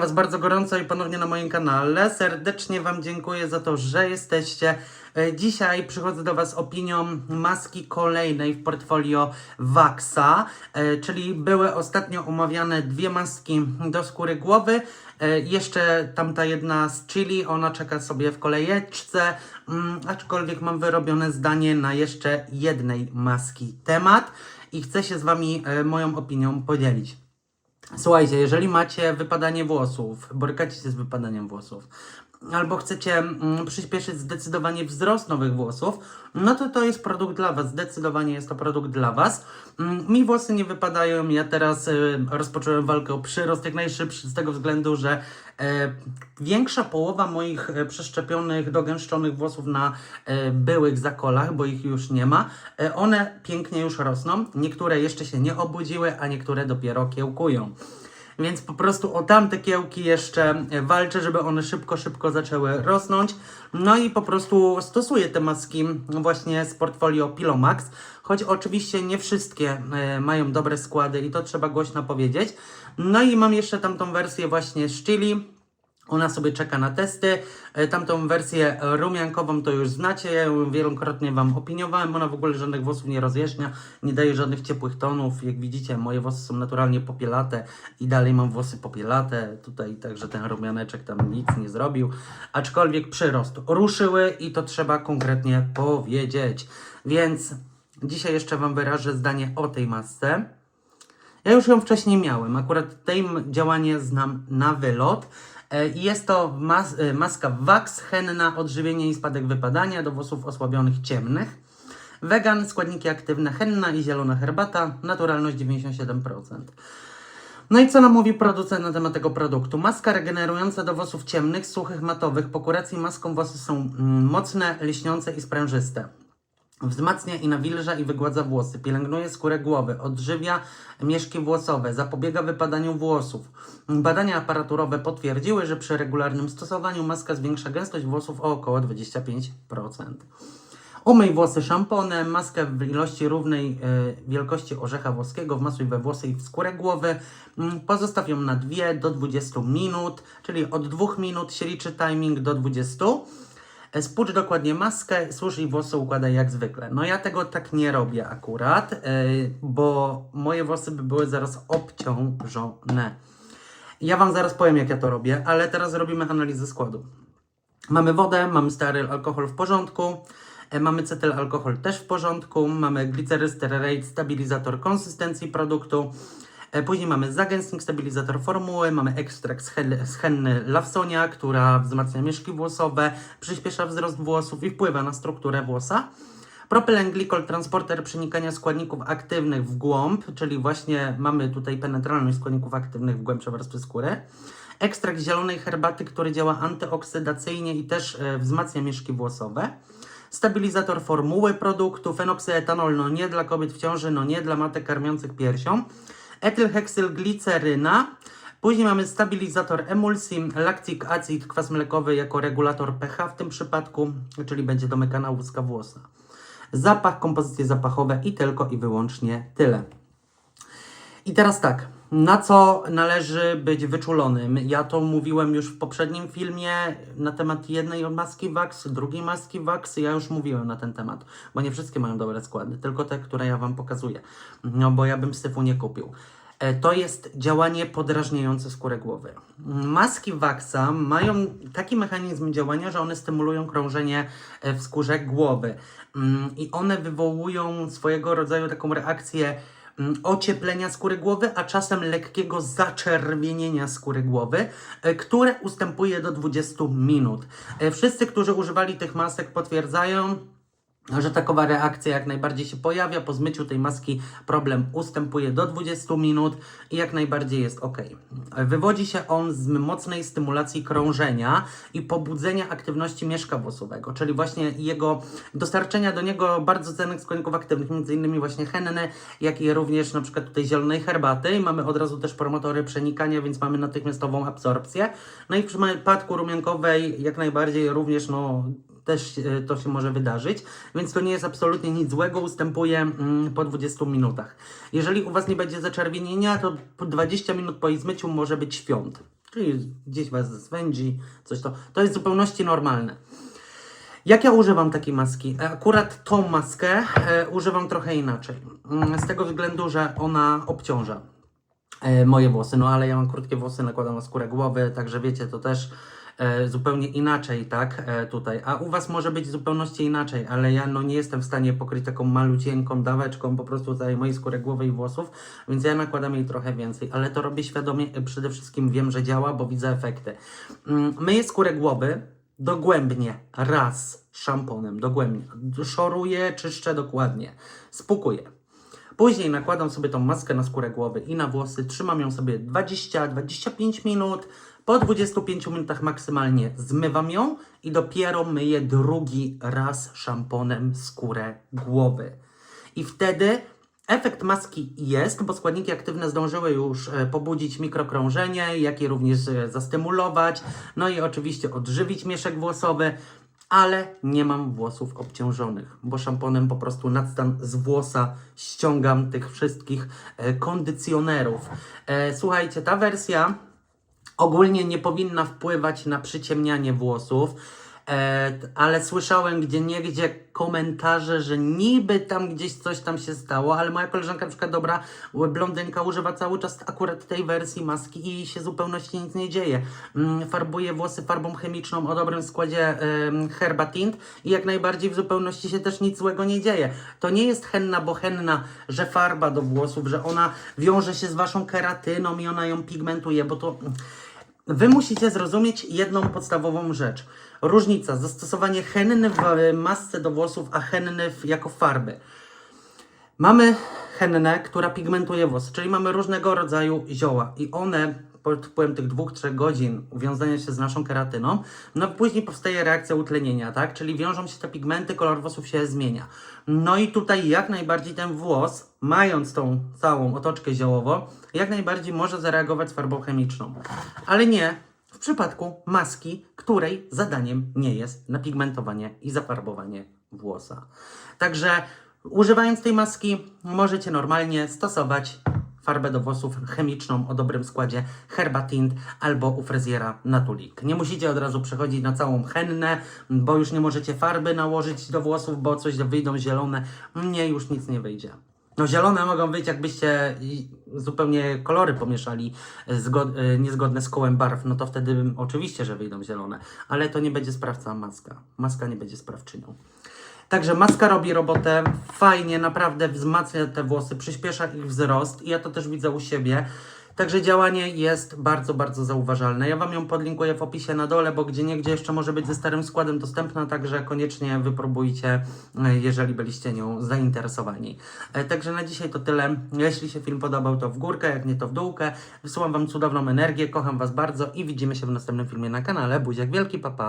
Was bardzo gorąco i ponownie na moim kanale. Serdecznie Wam dziękuję za to, że jesteście. E, Dzisiaj przychodzę do Was opinią maski kolejnej w portfolio Waxa, e, czyli były ostatnio omawiane dwie maski do skóry głowy. E, Jeszcze tamta jedna z chili, ona czeka sobie w kolejeczce, mm, aczkolwiek mam wyrobione zdanie na jeszcze jednej maski temat i chcę się z Wami moją opinią podzielić. Słuchajcie, jeżeli macie wypadanie włosów, borykacie się z wypadaniem włosów, albo chcecie mm, przyspieszyć zdecydowanie wzrost nowych włosów, no to to jest produkt dla Was. Zdecydowanie jest to produkt dla Was. Mm, Mi włosy nie wypadają. Ja teraz y, rozpocząłem walkę o przyrost jak najszybszy, z tego względu, że większa połowa moich e, przeszczepionych, dogęszczonych włosów na e, byłych zakolach, bo ich już nie ma, e, one pięknie już rosną. Niektóre jeszcze się nie obudziły, a niektóre dopiero kiełkują. Więc po prostu o tamte kiełki jeszcze e, walczę, żeby one szybko, szybko zaczęły rosnąć. No i po prostu stosuję te maski właśnie z portfolio Pilomax. Choć oczywiście nie wszystkie e, mają dobre składy i to trzeba głośno powiedzieć. No i mam jeszcze tamtą wersję właśnie z chili. Ona sobie czeka na testy. E, Tamtą wersję rumiankową to już znacie, ja ją wielokrotnie Wam opiniowałem. Ona w ogóle żadnych włosów nie rozjaśnia, nie daje żadnych ciepłych tonów. Jak widzicie, moje włosy są naturalnie popielate i dalej mam włosy popielate. Tutaj także ten rumianeczek tam nic nie zrobił. Aczkolwiek przyrost ruszyły i to trzeba konkretnie powiedzieć. Więc dzisiaj jeszcze Wam wyrażę zdanie o tej masce. Ja już ją wcześniej miałem. Akurat tej działanie znam na wylot. E, I jest to mas e, maska Wax henna, odżywienie i spadek wypadania do włosów osłabionych ciemnych. Wegan, składniki aktywne henna i zielona herbata, naturalność 97%. No i co nam mówi producent na temat tego produktu? Maska regenerująca do włosów ciemnych, suchych, matowych. Po kuracji maską włosy są mm, mocne, liśniące i sprężyste. Wzmacnia i nawilża i wygładza włosy, pielęgnuje skórę głowy, odżywia mieszki włosowe, zapobiega wypadaniu włosów. Badania aparaturowe potwierdziły, że przy regularnym stosowaniu maska zwiększa gęstość włosów o około 25%. Umyj włosy szamponem, maskę w ilości równej e, wielkości orzecha włoskiego, wmasuj we włosy i w skórę głowy. Mm, Pozostaw ją na 2 do 20 minut, czyli od 2 minut się liczy timing do 20. Spłucz dokładnie maskę, służ i włosy układaj jak zwykle. No ja tego tak nie robię akurat, e, bo moje włosy by były zaraz obciążone. Ja Wam zaraz powiem jak ja to robię, ale teraz zrobimy analizę składu. Mamy wodę, mamy stearyl alkohol w porządku, e, mamy cetyl alkohol też w porządku, mamy gliceryl stearate, stabilizator konsystencji produktu, później mamy zagęstnik, stabilizator formuły, mamy ekstrakt z, henny Lawsonia, która wzmacnia mieszki włosowe, przyspiesza wzrost włosów i wpływa na strukturę włosa. Propylenglikol, transporter przenikania składników aktywnych w głąb, czyli właśnie mamy tutaj penetralność składników aktywnych w głębsze warstwy skóry. Ekstrakt zielonej herbaty, który działa antyoksydacyjnie i też e, wzmacnia mieszki włosowe. Stabilizator formuły produktu, fenoksyetanol, no nie dla kobiet w ciąży, no nie dla matek karmiących piersią. Etylheksylgliceryna. Później mamy stabilizator emulsji, lactic acid, kwas mlekowy jako regulator pH w tym przypadku, czyli będzie domykana łuska włosa. Zapach, kompozycje zapachowe i tylko i wyłącznie tyle. I teraz tak, na co należy być wyczulonym? Ja to mówiłem już w poprzednim filmie na temat jednej maski Wax, drugiej maski Wax. Ja już mówiłem na ten temat, bo nie wszystkie mają dobre składy, tylko te, które ja Wam pokazuję. No bo ja bym syfu nie kupił. E, To jest działanie podrażniające skórę głowy. Maski Waxa mają taki mechanizm działania, że one stymulują krążenie e, w skórze głowy. Mm, I one wywołują swojego rodzaju taką reakcję ocieplenia skóry głowy, a czasem lekkiego zaczerwienienia skóry głowy, e, które ustępuje do 20 minut. E, Wszyscy, którzy używali tych masek potwierdzają, że takowa reakcja jak najbardziej się pojawia. Po zmyciu tej maski problem ustępuje do 20 minut i jak najbardziej jest ok. Wywodzi się on z mocnej stymulacji krążenia i pobudzenia aktywności mieszka włosowego, czyli właśnie jego dostarczenia do niego bardzo cennych składników aktywnych, innymi właśnie henny, jak i również na przykład tutaj zielonej herbaty. I mamy od razu też promotory przenikania, więc mamy natychmiastową absorpcję. No i w przypadku rumiankowej jak najbardziej również no też e, to się może wydarzyć, więc to nie jest absolutnie nic złego, ustępuje mm, po 20 minutach. Jeżeli u Was nie będzie zaczerwienienia, to po 20 minut po ich zmyciu może być świąt. czyli gdzieś was zwędzi, coś to. To jest w zupełności normalne. Jak ja używam takiej maski? E, Akurat tą maskę e, używam trochę inaczej. Mm, Z tego względu, że ona obciąża moje włosy. No ale ja mam krótkie włosy, nakładam na skórę głowy, także wiecie, to też zupełnie inaczej, tak, e, tutaj. A u Was może być w zupełności inaczej, ale ja no nie jestem w stanie pokryć taką malucieńką daweczką po prostu całej mojej skóry głowy i włosów, więc ja nakładam jej trochę więcej, ale to robię świadomie, e, przede wszystkim wiem, że działa, bo widzę efekty. Mm, Myję skórę głowy dogłębnie, raz szamponem, dogłębnie. Szoruję, czyszczę dokładnie, spukuję. Później nakładam sobie tą maskę na skórę głowy i na włosy, trzymam ją sobie 20-25 minut. Po 25 minutach maksymalnie zmywam ją i dopiero myję drugi raz szamponem skórę głowy. I wtedy efekt maski jest, bo składniki aktywne zdążyły już e, pobudzić mikrokrążenie, jak i również e, zastymulować, no i oczywiście odżywić mieszek włosowy ale nie mam włosów obciążonych, bo szamponem po prostu nadstan z włosa ściągam tych wszystkich e, kondycjonerów. E, słuchajcie, ta wersja ogólnie nie powinna wpływać na przyciemnianie włosów. E, ale słyszałem gdzie niegdzie komentarze, że niby tam gdzieś coś tam się stało, ale moja koleżanka na przykład dobra blondynka używa cały czas akurat tej wersji maski i się zupełności nic nie dzieje. Mm, Farbuje włosy farbą chemiczną o dobrym składzie em, Herba Tint i jak najbardziej w zupełności się też nic złego nie dzieje. To nie jest henna, bo henna, że farba do włosów, że ona wiąże się z waszą keratyną i ona ją pigmentuje, bo to... Wy musicie zrozumieć jedną podstawową rzecz. Różnica, zastosowanie henny w masce do włosów, a henny jako farby. Mamy hennę, która pigmentuje włosy, czyli mamy różnego rodzaju zioła i one pod wpływem tych dwóch, trzech godzin uwiązania się z naszą keratyną, no później powstaje reakcja utlenienia, tak? Czyli wiążą się te pigmenty, kolor włosów się zmienia. No i tutaj jak najbardziej ten włos, mając tą całą otoczkę ziołową, jak najbardziej może zareagować z farbą chemiczną. Ale nie w przypadku maski, której zadaniem nie jest napigmentowanie i zafarbowanie włosa. Także używając tej maski możecie normalnie stosować farbę do włosów chemiczną o dobrym składzie Herba Tint albo u fryzjera Natulik. Nie musicie od razu przechodzić na całą hennę, bo już nie możecie farby nałożyć do włosów, bo coś wyjdą zielone. Nie, już nic nie wyjdzie. No zielone mogą wyjść, jakbyście zupełnie kolory pomieszali e, zgo- niezgodne z kołem barw, no to wtedy oczywiście, że wyjdą zielone, ale to nie będzie sprawca maska. Maska nie będzie sprawczynią. Także maska robi robotę fajnie, naprawdę wzmacnia te włosy, przyspiesza ich wzrost i ja to też widzę u siebie. Także działanie jest bardzo, bardzo zauważalne. Ja Wam ją podlinkuję w opisie na dole, bo gdzie niegdzie jeszcze może być ze starym składem dostępna, także koniecznie wypróbujcie, e, jeżeli byliście nią zainteresowani. E, Także na dzisiaj to tyle. Jeśli się film podobał, to w górkę, jak nie to w dółkę. Wysyłam Wam cudowną energię, kocham Was bardzo i widzimy się w następnym filmie na kanale. Buziak wielki, papa.